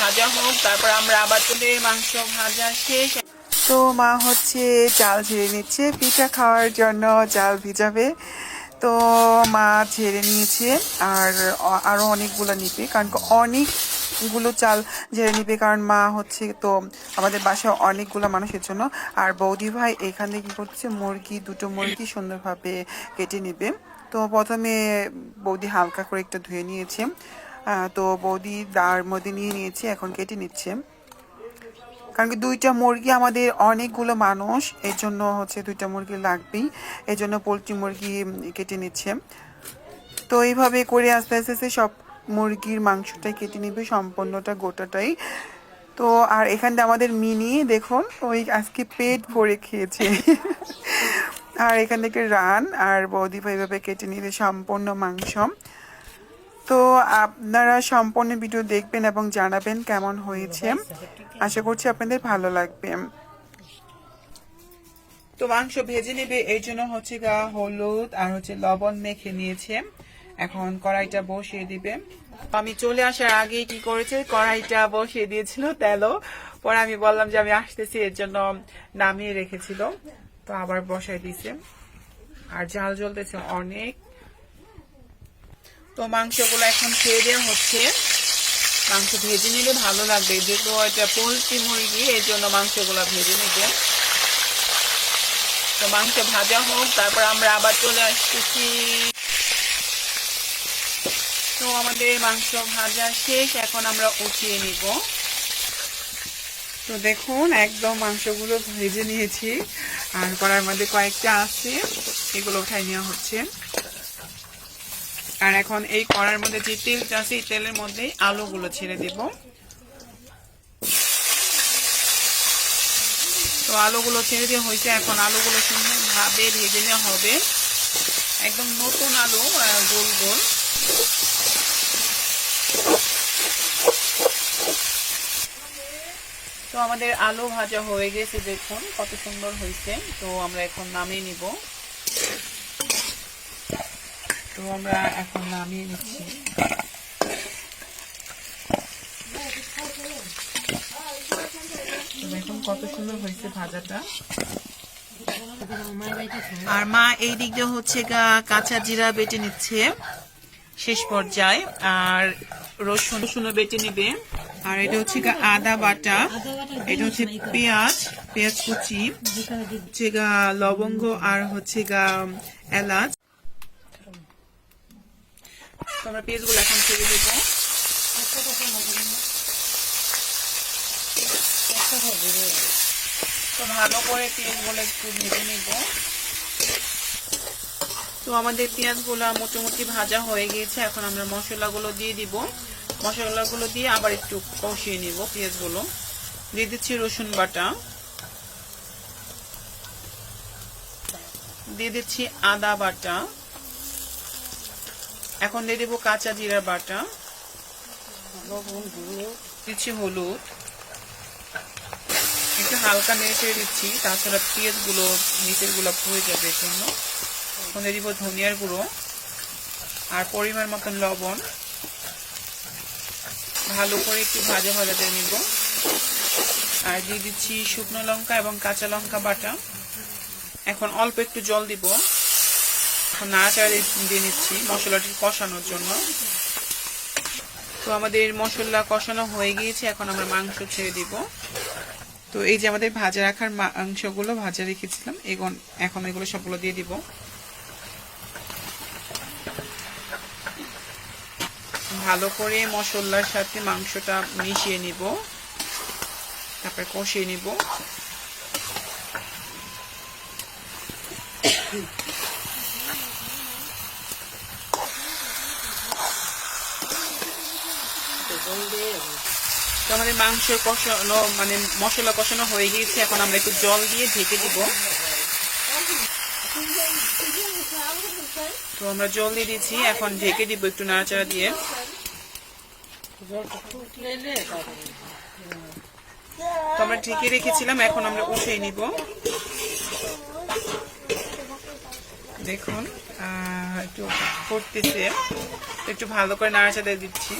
ভাজা হোক, তারপর আমরা আবার মাংস ভাজা শেষ। তো মা হচ্ছে চাল ঝেড়ে নিচ্ছে, পিঠা খাওয়ার জন্য চাল ভিজাবে। তো মা ঝেড়ে নিয়েছে, আর অ- আরও অনেকগুলো নিবে, কারণ কি অনেকগুলো চাল ঝেড়ে নিবে, কারণ মা হচ্ছে তো আমাদের বাসায় অনেকগুলো মানুষের জন্য। আর বৌদি ভাই এখানে কি করছে, মুরগি, দুটো মুরগি সুন্দরভাবে কেটে নিবে। তো প্রথমে বৌদি হালকা করে একটু ধুয়ে নিয়েছে। তো বৌদি দাঁড় মধ্যে নিয়ে নিয়েছে, এখন কেটে নিচ্ছে। কারণ কি দুইটা মুরগি আমাদের অনেকগুলো মানুষ, এর জন্য হচ্ছে দুইটা মুরগি লাগবেই। এই জন্য পোলট্রি মুরগি কেটে নিচ্ছে। তো এইভাবে করে আস্তে আস্তে সব মুরগির মাংসটাই কেটে নিবে, সম্পূর্ণটা গোটাটাই। তো আর এখানটা আমাদের মিনি, দেখুন, ওই আজকে পেট ভরে খেয়েছে। আর এখান থেকে রান, আর বৌদি ভাই ভাবে কেটে নিবে সম্পূর্ণ মাংস। তো আপনারা সম্পূর্ণ ভিডিও দেখবেন এবং জানাবেন কেমন হয়েছে। আশা করছি আপনাদের ভালো লাগবে। তো মাংস ভেজে নেবে এই জন্য হচ্ছে গা হলুদ আর হচ্ছে লবণ মেখে নিয়েছে। এখন কড়াইটা বসিয়ে দিবে। আমি চলে আসার আগে কি করেছে? কড়াইটা বসিয়ে দিয়েছিল তেলও। পরে আমি বললাম যে আমি আসতেছি, এর জন্য নামিয়ে রেখেছিল। তো আবার বসাই দিছে। আর জাল জ্বলতেছে অনেক। তো মাংসগুলো এখন খেয়ে দেওয়া হচ্ছে। মাংস ভেজে নিলে ভালো লাগবে। যেহেতু এটা পোলট্রি মুরগি, এই জন্য মাংসগুলো ভেজে নিবে। তো মাংস ভাজা হোক, তারপর আমরা আবার চলে আসতেছি। তো আমাদের মাংস ভাজা শেষ, এখন আমরা উঠিয়ে নিব। তো দেখুন, একদম মাংসগুলো ভেজে নিয়েছি। আর কড়ার মধ্যে কয়েকটা আছে, এগুলো উঠাই নেওয়া হচ্ছে। আর এখন এই কড়ার মধ্যে যে তেলটা আছে এই তেলের মধ্যে আলুগুলো ছেড়ে দেব। তো আলুগুলো ছেড়ে দিয়ে হয়েছে। এখন আলুগুলো সুন্দরভাবে ভেজে নেওয়া হবে। একদম নতুন আলু গোল গোল। তো আমাদের আলু ভাজা হয়ে গেছে, দেখুন কত সুন্দর হয়েছে। তো আমরা এখন নামিয়ে নিব। তো আমরা এখন নামিয়ে নিচ্ছি। দেখুন কত সুন্দর হয়েছে ভাজাটা। আর মা এই দিক দিয়ে হচ্ছে কাঁচা জিরা বেটে নিচ্ছে শেষ পর্যায়ে, আর রসুন বেটে নিবে। আর এটা হচ্ছে গা আদা বাটা, এটা হচ্ছে পেঁয়াজ পেঁয়াজ কুচি, হচ্ছে গা লবঙ্গ, আর হচ্ছে গা এলাচ। তো আমরা এখন ছেড়ে দেবো তো ভালো করে পেঁয়াজগুলো একটু ভেজে নিব। তো আমাদের পেঁয়াজগুলো মোটামুটি ভাজা হয়ে গিয়েছে। এখন আমরা মশলাগুলো দিয়ে দিব। মশলাগুলো দিয়ে আবার একটু কষিয়ে নিব পেঁয়াজগুলো। দিয়ে দিচ্ছি রসুন বাটা। দিয়ে দিচ্ছি আদা বাটা। এখন দিয়ে দেবো কাঁচা জিরা বাটা দিচ্ছি হলুদ। একটু হালকা নেড়ে দিচ্ছি, তাছাড়া পেঁয়াজগুলো নিচেরগুলো পুড়ে যাবে এর জন্য। এখন দিয়ে দিব ধনিয়ার গুঁড়ো আর পরিমাণ মতন লবণ। ভালো করে একটু ভাজা ভাজাতে নিব। আর দিয়ে দিচ্ছি শুকনো লঙ্কা এবং কাঁচা লঙ্কা বাটা। এখন অল্প একটু জল দিব। নাড়াচাড়া দিয়ে নিচ্ছি মশলাটি কষানোর জন্য। তো আমাদের মশলা কষানো হয়ে গিয়েছে, এখন আমরা মাংস ছেড়ে দিব। তো এই যে আমাদের ভাজা রাখার মাংসগুলো ভাজা রেখেছিলাম এখন এখন এগুলো সবগুলো দিয়ে দিব। ভালো করে মশলার সাথে মাংসটা মিশিয়ে নিব, তারপর কষিয়ে নিব। তো আমাদের মাংস কষানো মানে মশলা কষানো হয়ে গিয়েছে। এখন আমরা একটু জল দিয়ে ঢেকে দিব। তো আমরা জল দিয়ে দিচ্ছি এখন ঢেকে দিব একটু নাড়াচাড়া দিয়ে। তো আমরা ঢেকে রেখেছিলাম। এখন আমরা উঠিয়ে নিব। দেখুন একটু করতেছে। একটু ভালো করে নাড়াচাড়া দিচ্ছি।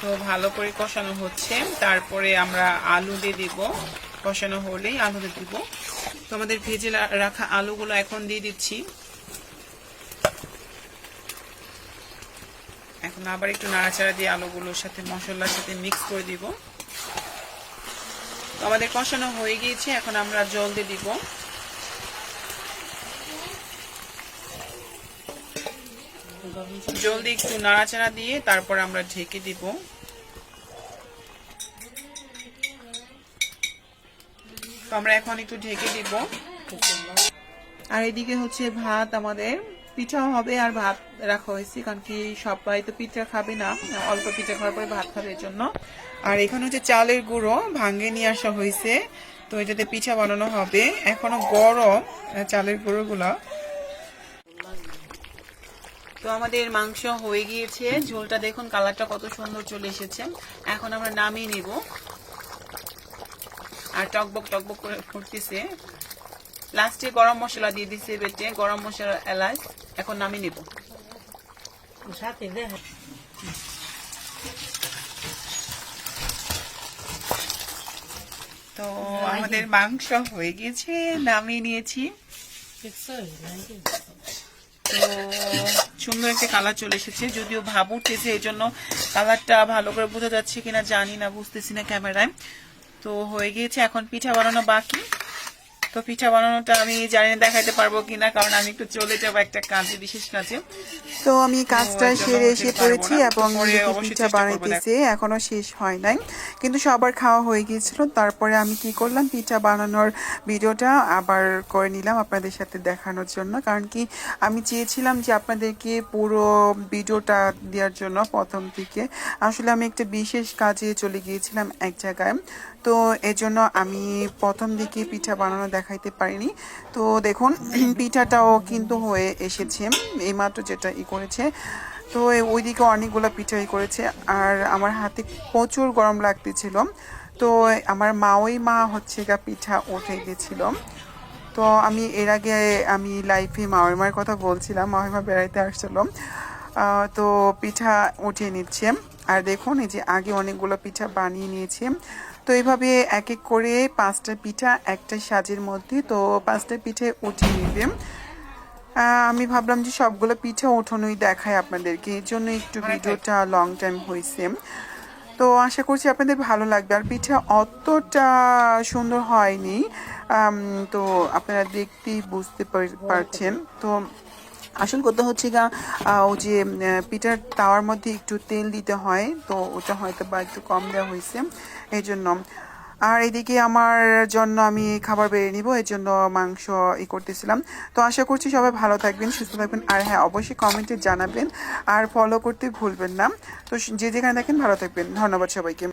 তো ভালো করে কষানো হচ্ছে। তারপরে আমরা আলু দিয়ে দিব। কষানো হলেই আলু দিয়ে দিব। তো আমাদের ভেজে রাখা আলুগুলো এখন দিয়ে দিচ্ছি। এখন আবার একটু নাড়াচাড়া দিয়ে আলুগুলোর সাথে মশলার সাথে মিক্স করে দিব। তো আমাদের কষানো হয়ে গিয়েছে। এখন আমরা জল দিয়ে দিব। জলদি একটু নাড়াচাড়া দিয়ে তারপর আমরা ঢেকে দিব। তো আমরা এখন একটু ঢেকে দিব। আর এদিকে হচ্ছে ভাত আমাদের। পিঠাও হবে আর ভাত রাখা হয়েছে, কারণ কি সবাই তো পিঠা খাবে না, অল্প পিঠা খাওয়ার পরে ভাত খাবে জন্য আর এখানে হচ্ছে চালের গুঁড়ো ভাঙ্গে নিয়ে আসা হয়েছে, তো এটাতে পিঠা বানানো হবে। এখনও গরম, চালের গুঁড়োগুলো। তো আমাদের মাংস হয়ে গিয়েছে। ঝোলটা দেখুন কালারটা কত সুন্দর চলে এসেছে। এখন আমরা নামিয়ে নিব। আর টকবক টকবক করে ফুটতেছে। লাস্টে গরম মশলা দিয়ে দিছে বেটে গরম মশলা এলাচ। এখন নামিয়ে নিব। সাথে দেখ তো আমাদের মাংস হয়ে গিয়েছে নামিয়ে নিয়েছি। তো সুন্দর একটা কালার চলে এসেছে। যদিও ভাব উঠতেছে এই জন্য কালারটা ভালো করে বোঝা যাচ্ছে কিনা জানি না, বুঝতেছি না ক্যামেরায় তো হয়ে গিয়েছে, এখন পিঠা বানানো বাকি। তো পিঠা বানানোটা আমি জানি না দেখাতে পারব কিনা কারণ আমি একটু চলে যাব একটা কাজে বিশেষ কাজে। তো আমি কাজটা সেরে এসে পড়েছি এবং পিঠা বানাইতেছে এখনও শেষ হয় নাই। কিন্তু সবার খাওয়া হয়ে গিয়েছিল তারপরে আমি কি করলাম পিঠা বানানোর ভিডিওটা আবার করে নিলাম আপনাদের সাথে দেখানোর জন্য। কারণ কি আমি চেয়েছিলাম যে আপনাদেরকে পুরো ভিডিওটা দেওয়ার জন্য প্রথম থেকে আসলে আমি একটা বিশেষ কাজে চলে গিয়েছিলাম এক জায়গায়। তো এজন্য আমি প্রথম দিকে পিঠা বানানো দেখাইতে পারিনি। তো দেখুন, পিঠাটাও কিন্তু হয়ে এসেছে, এইমাত্র যেটা ই করেছে। তো ওইদিকে অনেকগুলো পিঠাই করেছে, আর আমার হাতে প্রচুর গরম লাগতেছিল। তো আমার মাওই মা হচ্ছে গা পিঠা উঠে গেছিল। তো আমি এর আগে আমি লাইফে মাওয়ার কথা বলছিলাম, মাওয়ার বেড়াইতে আসছিল। তো পিঠা উঠিয়ে নিচ্ছে। আর দেখুন, এই যে আগে অনেকগুলো পিঠা বানিয়ে নিয়েছে। তো এইভাবে এক এক করে পাঁচটা পিঠা একটা সাজের মধ্যে তো পাঁচটা পিঠে উঠিয়ে নিবে। আমি ভাবলাম যে সবগুলো পিঠা উঠোনোই দেখায় আপনাদেরকে এর জন্য একটু ভিডিওটা লং টাইম হয়েছে। তো আশা করছি আপনাদের ভালো লাগবে। আর পিঠা অতটা সুন্দর হয়নি। তো আপনারা দেখতেই বুঝতে পারছেন। তো আসল কথা হচ্ছে গা ও যে পিঠার তাওয়ার মধ্যে একটু তেল দিতে হয়, তো ওটা হয়তো বা একটু কম দেওয়া হয়েছে এই জন্য আর এদিকে আমার জন্য আমি খাবার বেড়ে নিব এর জন্য মাংস ই করতেছিলাম। তো আশা করছি সবাই ভালো থাকবেন, সুস্থ থাকবেন, আর হ্যাঁ অবশ্যই কমেন্টে জানাবেন, আর ফলো করতে ভুলবেন না। তো যে যেখানে দেখেন ভালো থাকবেন। ধন্যবাদ সবাইকে।